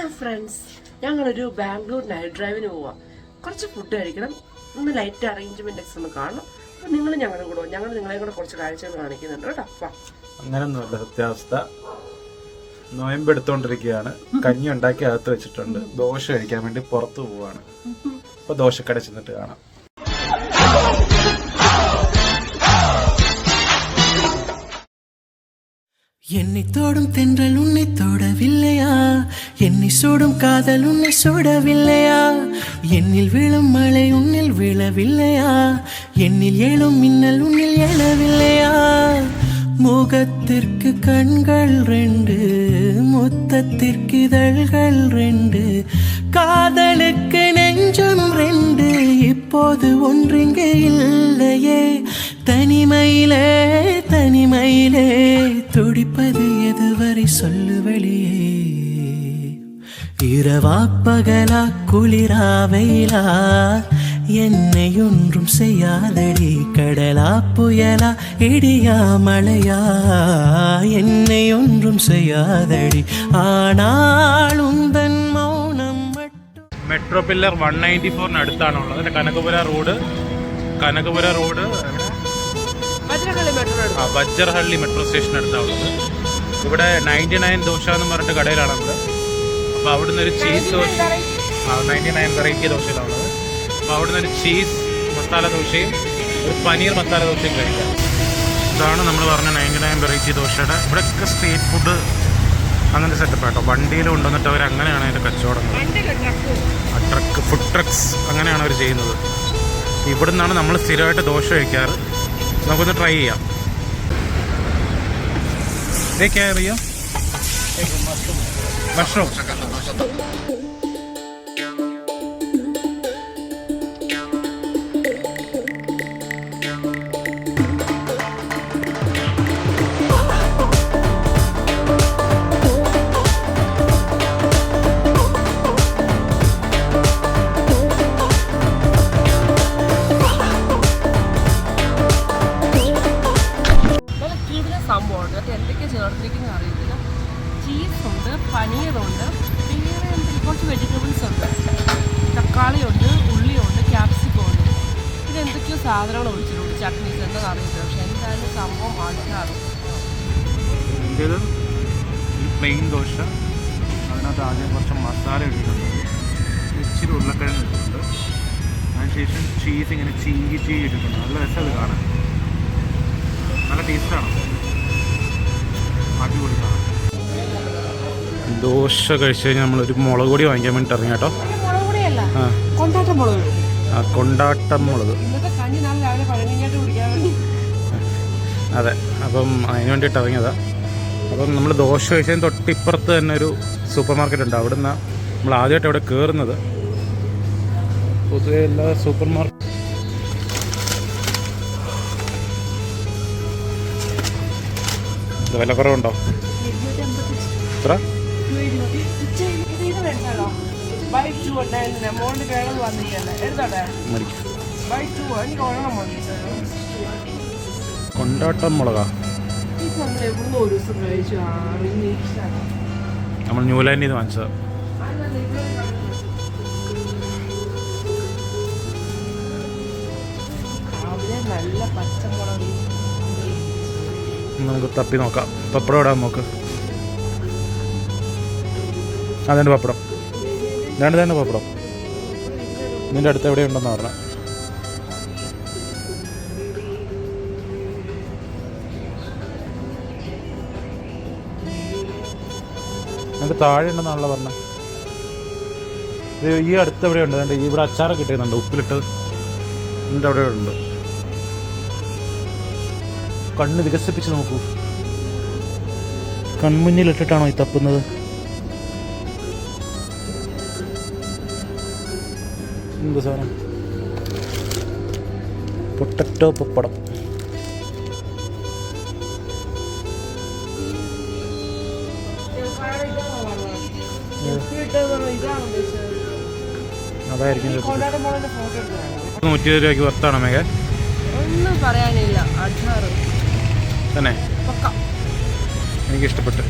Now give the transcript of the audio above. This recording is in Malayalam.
ഹലോ ഫ്രണ്ട്സ് ഞങ്ങളൊരു ബാംഗ്ലൂർ നൈറ്റ് ഡ്രൈവിന് പോവാം. കുറച്ച് ഫുഡ് കഴിക്കണം. ഒന്ന് ലൈറ്റ് അറേഞ്ച്മെന്റ് ഒക്കെ ഒന്ന് കാണണം. അപ്പം നിങ്ങൾ ഞങ്ങളും കൂടെ. ഞങ്ങൾ നിങ്ങളെ കൂടെ കുറച്ച് കാഴ്ചകൾ കാണിക്കുന്നുണ്ട് കേട്ടോ. വാ. അങ്ങനൊന്നുമല്ല സത്യാവസ്ഥ. നോയമ്പെടുത്തോണ്ടിരിക്കുകയാണ് കഞ്ഞി ഉണ്ടാക്കി അകത്ത് വെച്ചിട്ടുണ്ട്. ദോശ കഴിക്കാൻ വേണ്ടി പുറത്തു പോവാണ്. അപ്പൊ ദോശക്കട ചെന്നിട്ട് കാണാം. என்னை தோடும் தென்றல் உன்னை தோடவில்லையா? என்னை சூடும் காதல் உன்னை சூடவில்லையா? என்னில் விழும் மழை உன்னில் விழவில்லையா? என்னில் எழும் மின்னல் உன்னில் எழவில்லையா? முகத்திற்கு கண்கள் ரெண்டு முத்தத்திற்கு இதழ்கள் ரெண்டு காதலுக்கு நெஞ்சம் ரெண்டு இப்போது ஒன்றிங்கே இல்லையே. தனிமையிலே தனிமையிலே துடிப்பது எதுவரை சொல்லு வெளியே இரவா பகலா குளிரா வெயிலா என்னை ஒன்றும் செய்யாதடி கடலா புயலா இடியா மழையா என்னை ஒன்றும் செய்யாதடி ஆனால் உந்தன் மௌனம் மட்டும் മെട്രോ പില്ലർ വൺ നയൻറ്റി ഫോറിന് അടുത്താണുള്ളത് അതിന്റെ Kanakapura road Kanakapura road Bhadrakali metro ആ, ബജ്ജർഹള്ളി മെട്രോ സ്റ്റേഷൻ അടുത്താണുള്ളത്. ഇവിടെ നയന്റി നയൻ ദോശ എന്ന് പറഞ്ഞിട്ട് കടയിലാണ് നമ്മൾ അപ്പോൾ അവിടുന്ന് ഒരു ചീസ് ദോശ ആ നയന്റി നയൻ വെറൈറ്റി ദോശയിലാണുള്ളത്. അപ്പോൾ അവിടുന്ന് ഒരു ചീസ് മസാല ദോശയും ഒരു പനീർ മസാല ദോശയും കഴിക്കാം. ഇതാണ് നമ്മൾ പറഞ്ഞ നയന്റി നയൻ വെറൈറ്റി ദോശയുടെ ഇവിടെയൊക്കെ സ്ട്രീറ്റ് ഫുഡ് അങ്ങനെ സെറ്റപ്പ് കേട്ടോ വണ്ടിയിൽ കൊണ്ടുവന്നിട്ട് അവർ അങ്ങനെയാണ് അതിന്റെ കച്ചവടം ആ ട്രക്ക് ഫുഡ് ട്രക്സ് അങ്ങനെയാണ് അവർ ചെയ്യുന്നത്. ഇവിടെ നിന്നാണ് നമ്മൾ സ്ഥിരമായിട്ട് ദോശ കഴിക്കാറ്. നമുക്കൊന്ന് ട്രൈ ചെയ്യാം. Take care, Rio. Take care, Mushroom. Mushroom. പനീറുണ്ട്. പിന്നീട് എന്തെങ്കിലും കുറച്ച് വെജിറ്റബിൾസ് ഉണ്ട്. തക്കാളിയുണ്ട് ഉള്ളിയുണ്ട് ക്യാപ്സിക്കം ഉണ്ട്. ഇത് എന്തൊക്കെയോ സാധനങ്ങൾ ഒഴിച്ചിട്ടുണ്ട്. ചട്നീസ് എന്താണെന്ന് അറിയില്ല പക്ഷെ എന്തായാലും സംഭവം അടിക്കാറും പ്ലെയിൻ ദോശ. അതിനകത്ത് ആദ്യം കുറച്ച് മസാല ഇട്ടിട്ടുണ്ട്. ഇച്ചിരി ഉരുളക്കിഴങ്ങ് ഇട്ടിട്ടുണ്ട്. അതിനുശേഷം ചീസ് ഇങ്ങനെ ചീകി ചീകി ഇട്ടിട്ടുണ്ട്. നല്ല രസം അത് കാണാൻ. നല്ല ടേസ്റ്റാണ് അടിപൊളി. ദോശ കഴിച്ചു കഴിഞ്ഞാൽ നമ്മളൊരു മുളക് പൊടി വാങ്ങിക്കാൻ വേണ്ടിയിട്ട് ഇറങ്ങി കേട്ടോ. ആ. കൊണ്ടാട്ട മുളക് വേണ്ടി. അതെ അപ്പം അതിന് വേണ്ടിയിട്ട് ഇറങ്ങിയതാ. അപ്പം നമ്മൾ ദോശ കഴിച്ചതിന് തൊട്ടിപ്പുറത്ത് തന്നെ ഒരു സൂപ്പർ മാർക്കറ്റ് ഉണ്ട്. അവിടെ നിന്നാണ് നമ്മൾ ആദ്യമായിട്ട് അവിടെ കയറുന്നത് പൊതുവെ എല്ലാ സൂപ്പർ മാർക്കറ്റ് വില കുറവുണ്ടോ? എത്ര? കൊണ്ടാട്ടം മുളകാ നമ്മൾ ന്യൂലാൻഡിൽ നിന്ന് വാങ്ങിച്ചത്. നമുക്ക് തപ്പി നോക്കാം. പപ്പടം ഇടാൻ നോക്ക് അതുണ്ട് പപ്പടം. രണ്ട് തന്നെ പപ്പടം. നിന്റെ അടുത്ത് എവിടെ ഉണ്ടെന്ന് പറഞ്ഞത് നിനക്ക് താഴെ ഉണ്ടെന്നാണല്ലോ പറഞ്ഞത് ഈ അടുത്ത് എവിടെ ഉണ്ട്? ദാണ്ട് ഇവിടെ അച്ചാറൊക്കെ ഇട്ടിരുന്നുണ്ട് ഉപ്പിലിട്ട്. നിന്റെ അവിടെ ഉണ്ട്. കണ്ണ് വികസിപ്പിച്ച് നോക്കൂ. കൺമുന്നിലിട്ടിട്ടാണോ ഈ തപ്പുന്നത്? എന്ത് സാധനം? പൊട്ടറ്റോ പപ്പടം. അതായിരിക്കും നൂറ്റി ഇരുപത് രൂപയ്ക്ക് വർത്താണ് മേഘ. ഒന്നും പറയാനില്ല. തന്നെ. പക്ക. എനിക്ക് ഇഷ്ടപ്പെട്ടു